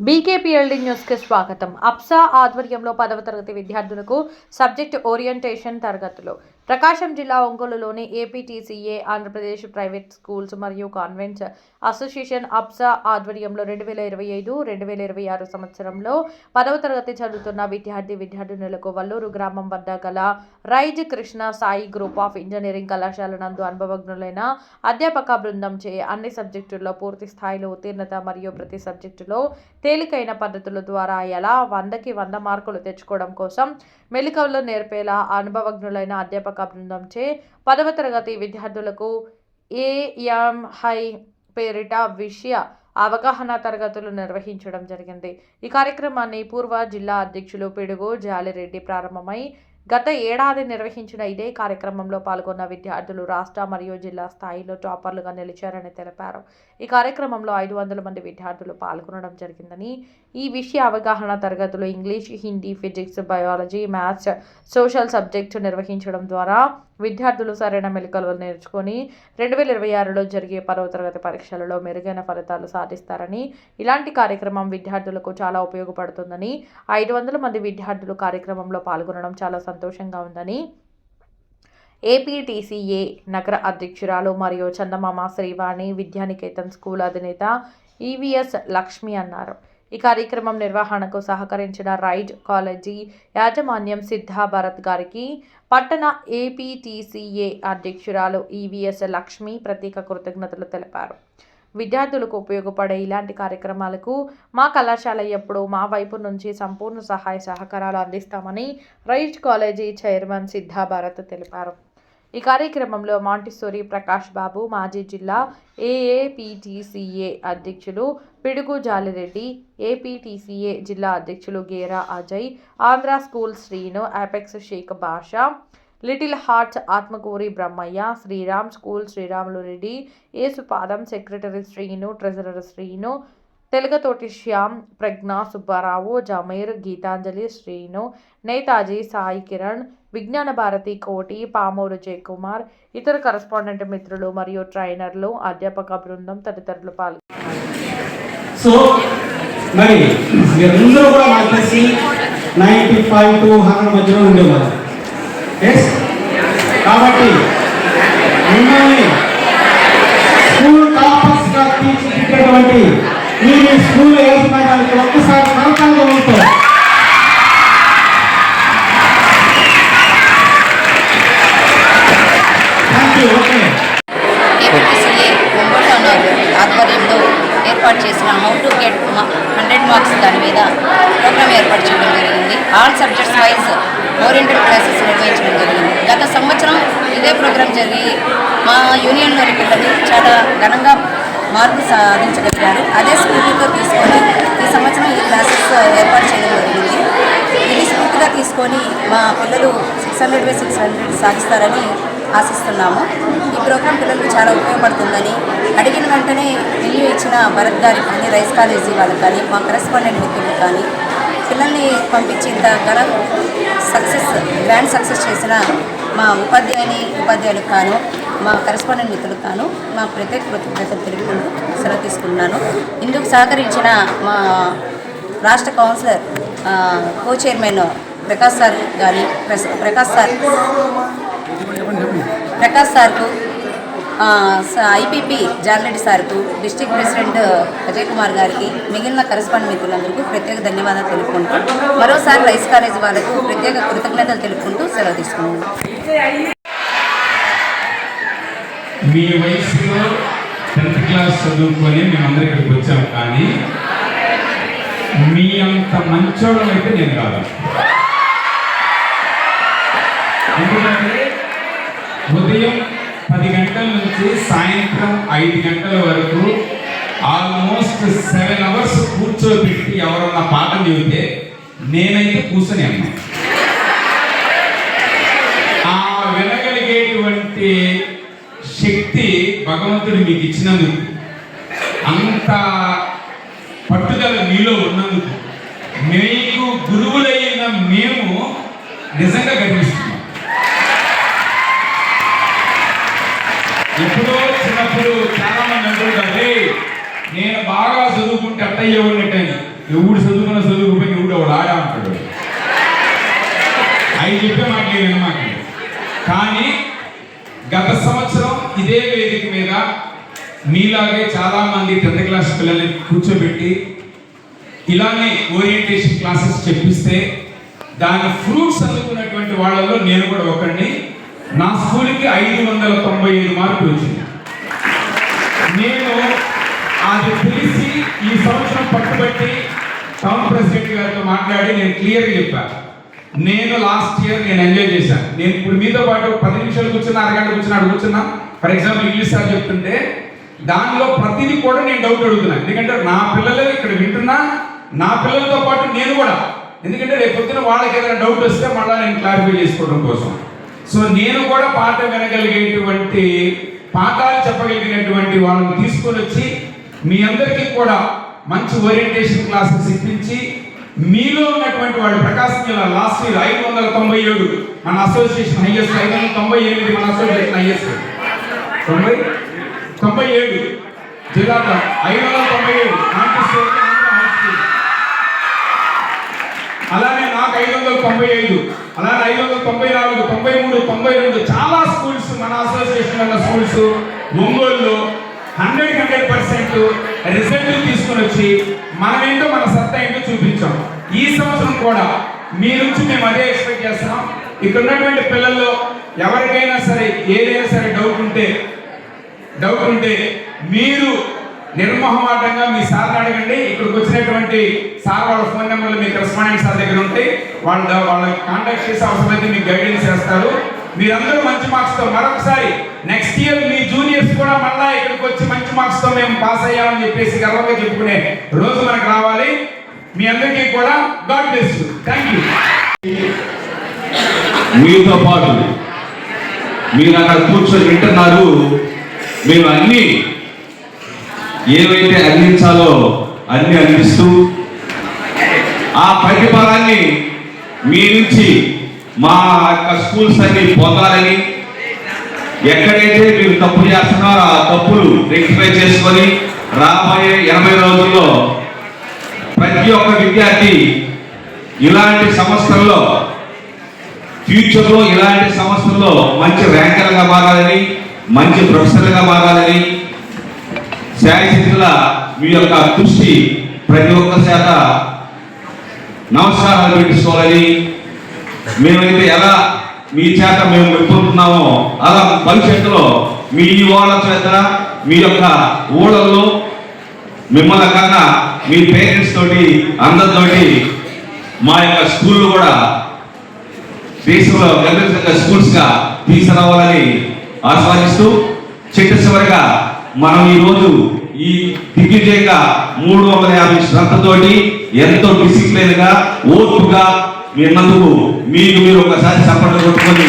బీకేపీఎల్డీ న్యూస్కి స్వాగతం. అప్సా ఆధ్వర్యంలో పదవ తరగతి విద్యార్థులకు సబ్జెక్ట్ ఓరియంటేషన్ తరగతులు. ప్రకాశం జిల్లా ఒంగోలులోని ఏపీటీసీఏ ఆంధ్రప్రదేశ్ ప్రైవేట్ స్కూల్స్ మరియు కాన్వెంట్స్ అసోసియేషన్ అప్సా ఆధ్వర్యంలో రెండు వేల ఇరవై ఐదు రెండు వేల ఇరవై ఆరు సంవత్సరంలో పదవ తరగతి చదువుతున్న విద్యార్థి విద్యార్థినులకు వల్లూరు గ్రామం వద్ద గల Rise Krishna Sai group of engineering కళాశాల నందు అనుభవజ్ఞులైన అధ్యాపక బృందం చే అన్ని సబ్జెక్టుల్లో పూర్తి స్థాయిలో ఉత్తీర్ణత మరియు ప్రతి సబ్జెక్టులో తేలికైన పద్ధతుల ద్వారా ఎలా వందకి వంద మార్కులు తెచ్చుకోవడం కోసం మెలికవలు నేర్పేలా అనుభవజ్ఞులైన అధ్యాపక అధ్యాపక బృందంచే పదవ తరగతి విద్యార్థులకు ఏఎం హై పేరిట విషయ అవగాహన తరగతులు నిర్వహించడం జరిగింది. ఈ కార్యక్రమాన్ని పూర్వ జిల్లా అధ్యక్షులు పిడుగు జాలిరెడ్డి ప్రారంభమై గత ఏడాది నిర్వహించిన ఇదే కార్యక్రమంలో పాల్గొన్న విద్యార్థులు రాష్ట్ర మరియు జిల్లా స్థాయిలో టాపర్లుగా నిలిచారని తెలిపారు. ఈ కార్యక్రమంలో ఐదు వందల మంది విద్యార్థులు పాల్గొనడం జరిగిందని ఈ విషయ అవగాహన తరగతులు English Hindi physics biology maths social subject నిర్వహించడం ద్వారా విద్యార్థులు సరైన మెలికలు నేర్చుకొని రెండు వేల ఇరవై ఆరులో జరిగే పదవ తరగతి పరీక్షలలో మెరుగైన ఫలితాలు సాధిస్తారని ఇలాంటి కార్యక్రమం విద్యార్థులకు చాలా ఉపయోగపడుతుందని ఐదు వందల మంది విద్యార్థులు కార్యక్రమంలో పాల్గొనడం చాలా సంతోషంగా ఉందని ఏపీటీసీఏ నగర అధ్యక్షురాలు మరియు చందమామ శ్రీవాణి విద్యానికేతన్ స్కూల్ అధినేత ఈవీఎస్ లక్ష్మి అన్నారు. ఈ కార్యక్రమం నిర్వహణకు సహకరించిన రైట్ కాలేజీ యాజమాన్యం సిద్ధా భరత్ గారికి పట్టణ ఏపీటీసీఏ అధ్యక్షురాలు ఈవీఎస్ లక్ష్మి ప్రత్యేక కృతజ్ఞతలు తెలిపారు. విద్యార్థులకు ఉపయోగపడే ఇలాంటి కార్యక్రమాలకు మా కళాశాల ఎప్పుడూ మా వైపు నుంచి సంపూర్ణ సహాయ సహకారాలు అందిస్తామని right college chairman Siddha Bharath తెలిపారు. ఈ కార్యక్రమంలో మాంటిసోరి ప్రకాష్ బాబు మాజీ జిల్లా ఏఏపీటీసీఏ అధ్యక్షులు పిడుగు జాలిరెడ్డి ఏపీటీసీఏ జిల్లా అధ్యక్షులు Gera Ajay Andhra school Srinu Apex Shaik Basha Little Hearts Atmakuri Brahmaiah Sriram school Sriramulu Reddy Yesupadam secretary Srinu treasurer Srinu Telugatoti Shyam Pragna Subbarao Zameer Geetanjali Srinu Netaji Sai Kiran Vignana Bharathi Koti Pamuru Jayakumar ఇతర correspondent మిత్రులు మరియు ట్రైనర్లు అధ్యాపక బృందం తదితరులు పాల్గొన్నారు. So మరి మీరందరూ కూడా నాకు తెలిసి నైంటీ ఫైవ్ టు హండ్రెడ్ మధ్యలో ఉండేవారు. కాబట్టి ఏపీసీఏ ఒంగోలు ఆధ్వర్యంలో ఏర్పాటు చేసిన how to get hundred marks దాని మీద ప్రోగ్రామ్ ఏర్పాటు చేయడం జరిగింది all subjects wise oriented classes నిర్వహించడం జరిగింది గత సంవత్సరం ఇదే ప్రోగ్రామ్ జరిగి మా యూనియన్లోని పిల్లలు చాలా ఘనంగా మార్పు సాధించగలిగారు అదే స్ఫూర్తితో తీసుకొని ఈ సంవత్సరం ఈ క్లాసెస్ ఏర్పాటు చేయడం జరిగింది ఇది స్ఫూర్తిగా తీసుకొని మా పిల్లలు six hundred by six hundred సాధిస్తారని ఆశిస్తున్నాము. ఈ ప్రోగ్రాం పిల్లలకు చాలా ఉపయోగపడుతుందని అడిగిన వెంటనే ఇల్లు ఇచ్చిన భరత్ గారికి కానీ రైస్ కాలేజీ వాళ్ళకి కానీ మా కరెస్పాండెంట్ మిత్రులకు కానీ పిల్లల్ని పంపించి ఇంత ఘన సక్సెస్ గ్రాండ్ సక్సెస్ చేసిన మా ఉపాధ్యాయుని ఉపాధ్యాయులకు కాను మా కరెస్పాండెంట్ మిత్రులకు కాను మా ప్రత్యేక కృతజ్ఞతలు తెలుపుకుంటూ సెలవు తీసుకుంటున్నాను. ఇందుకు సహకరించిన మా రాష్ట్ర councillor co chairman Prakash sir కానీ ప్రస్- ప్రకాష్ సార్ ప్రకాష్ సార్కు స- ఐపీపీ జాలరెడ్డి సార్కు డిస్టిక్ ప్రెసిడెంట్ అజయ్ కుమార్ గారికి మిగిలిన కరస్పాండ్ మిత్రులందరికీ ప్రత్యేక ధన్యవాదాలు తెలుపుకుంటూ మరోసారి రైస్ కాలేజ్ వాళ్ళకు ప్రత్యేక కృతజ్ఞతలు తెలుపుకుంటూ సెలవు తీసుకున్నాను మీ వయసులో టెన్త్ క్లాస్ చదువుకొని మేమందరం ఇక్కడికి వచ్చాం కానీ మీ అంత మంచోళ్ళం అయితే నేను కాదు. ఎందుకంటే ఉదయం పది గంటల నుంచి సాయంత్రం ఐదు గంటల వరకు ఆల్మోస్ట్ సెవెన్ అవర్స్ కూర్చోబెట్టి ఎవరన్నా పాఠం చెబితే నేనైతే కూర్చొని అన్నా ఆ వినగలిగేటువంటి శక్తి భగవంతుడు మీకు ఇచ్చినందుకు అంత పట్టుదల మీలో ఉన్నందుకు మీకు గురువులైన మేము నిజంగా గర్విస్తున్నాం ఎప్పుడో చిన్నప్పుడు చాలా మంది అంటుంటారు "రేయ్, నేను బాగా చదువుకుంటే అట్టయ్య ఉన్నట్టని ఎవడు చదువుకున్న చదువుకుపోయి ఎవడు ఎవడు ఆడా అంటాడు అవి చెప్పే మాటలేదు మాకు కానీ గత సంవత్సరం ఇదే వేదిక మీద మీలాగే చాలా మంది టెన్త్ క్లాస్ పిల్లల్ని కూర్చోబెట్టి ఇలానే ఓరియంటేషన్ క్లాసెస్ చెప్పిస్తే దాని ఫ్రూట్స్ అందుకున్నటువంటి వాళ్ళలో నేను కూడా ఒకడిని. నా స్కూల్కి ఐదు వందల తొంభై ఐదు మార్కులు వచ్చింది నేను అది తెలిసి ఈ సంవత్సరం పట్టుబట్టి టౌన్ ప్రెసిడెంట్ గారితో మాట్లాడి నేను క్లియర్గా చెప్పాను నేను లాస్ట్ ఇయర్ నేను ఎంజాయ్ చేశాను నేను ఇప్పుడు మీతో పాటు పది నిమిషాలు కూర్చున్నా అరగంట కూర్చున్నా అక్కడ కూర్చున్నా. ఫర్ ఎగ్జాంపుల్ ఇంగ్లీష్ సార్ చెప్తుంటే దానిలో ప్రతిదీ కూడా నేను డౌట్ అడుగుతున్నాను ఎందుకంటే నా పిల్లలు ఇక్కడ వింటున్నా నా పిల్లలతో పాటు నేను కూడా. ఎందుకంటే రేపు పొద్దున వాళ్ళకి ఏదైనా డౌట్ వస్తే మళ్ళీ నేను క్లారిఫై చేసుకోవడం కోసం. సో నేను కూడా పాట వినగలిగేటువంటి పాఠాలు చెప్పగలిగినటువంటి వాళ్ళని తీసుకొని వచ్చి మీ అందరికీ కూడా మంచి ఓరియంటేషన్ క్లాసెస్ ఇప్పించి మీలో ఉన్నటువంటి వాడు ప్రకాశం జిల్లా లాస్ట్ ఇయర్ ఐదు వందల తొంభై ఏడు మన అసోసియేషన్ హైయెస్ట్ ఐదు వందల తొంభై ఎనిమిది మన అసోసియేషన్ హైయెస్ట్ తొంభై? తొంభై ఏడు. జిల్లా ఐదు వందల తొంభై ఏడు అలానే నాకు ఐదు వందల తొంభై ఐదు అలానే ఐదు వందల తొంభై నాలుగు తొంభై మూడు తొంభై రెండు చాలా స్కూల్స్ మన అసోసియేషన్ ఉన్న స్కూల్స్ ఒంగోలులో హండ్రెడ్ హండ్రెడ్ పర్సెంట్ రిజల్ట్ తీసుకొని వచ్చి మనమేంటో మన సత్తా ఏంటో చూపించాం. ఈ సంవత్సరం కూడా మీ నుంచి మేము అదే ఎక్స్పెక్ట్ చేస్తున్నాం ఇక్కడ ఉన్నటువంటి పిల్లల్లో ఎవరికైనా సరే ఏదైనా సరే డౌట్ ఉంటే డౌట్ ఉంటే మీరు నిర్మోహమాటంగా మీ సార్ని అడగండి. ఇక్కడికి వచ్చినటువంటి సార్ వాళ్ళ ఫోన్ నెంబర్లు మీకు రెస్పాండెంట్ సార్ దగ్గర ఉంటాయి. వాళ్ళ వాళ్ళకి కాంటాక్ట్ చేసి అవసరమైతే మీకు గైడెన్స్ చేస్తారు. మీరందరూ మంచి మార్క్స్తో మరొకసారి నెక్స్ట్ ఇయర్ మీ జూనియర్స్ కూడా మళ్ళా ఇక్కడికి వచ్చి మంచి మార్క్స్తో మేము పాస్ అయ్యామని చెప్పేసి గర్వంగా చెప్పుకునే రోజు మనకు రావాలి. మీ అందరికీ కూడా గాడ్ బ్లెస్ థ్యాంక్ యూ మీతో పాటు మీరు అక్కడ కూర్చొని వింటున్నారు. మేము అన్ని ఏవైతే అందించాలో అన్ని అందిస్తూ ఆ ప్రతిఫలాన్ని మీ నుంచి మా యొక్క స్కూల్స్ అన్ని పొందాలని ఎక్కడైతే మీరు తప్పు చేస్తున్నారో ఆ తప్పులు రెక్టిఫై చేసుకొని రాబోయే ఎనభై రోజుల్లో ప్రతి ఒక్క విద్యార్థి ఇలాంటి సంస్థల్లో ఫ్యూచర్లో ఇలాంటి సంస్థల్లో మంచి ర్యాంకర్గా మారాలని మంచి ప్రొఫెసర్గా మారాలని శారీరక మీ యొక్క దృష్టి ప్రతి ఒక్క శాత నమస్కారాలు పెట్టుకోవాలని మేమైతే ఎలా మీ చేత మేము మెప్పుకుంటున్నామో అలా భవిష్యత్తులో మీ వాళ్ళ చేత మీ యొక్క ఊళ్ళల్లో మిమ్మల్ని కన్నా మీ పేరెంట్స్ తోటి అందరితోటి మా యొక్క స్కూళ్ళు కూడా దేశంలో గర్భించిన స్కూల్స్ స్కూల్స్గా తీసుకురావాలని ఆస్వాదిస్తూ చిట్ట చివరిగా మనం ఈ ఈ దిగ్విజయంగా మూడు వందల యాభై శ్రద్ధతోటి ఎంతో డిసిప్లిన్గా ఓర్పుగా మీ నందుకు మీకు మీరు ఒకసారి చప్పట్లు కొట్టుకొని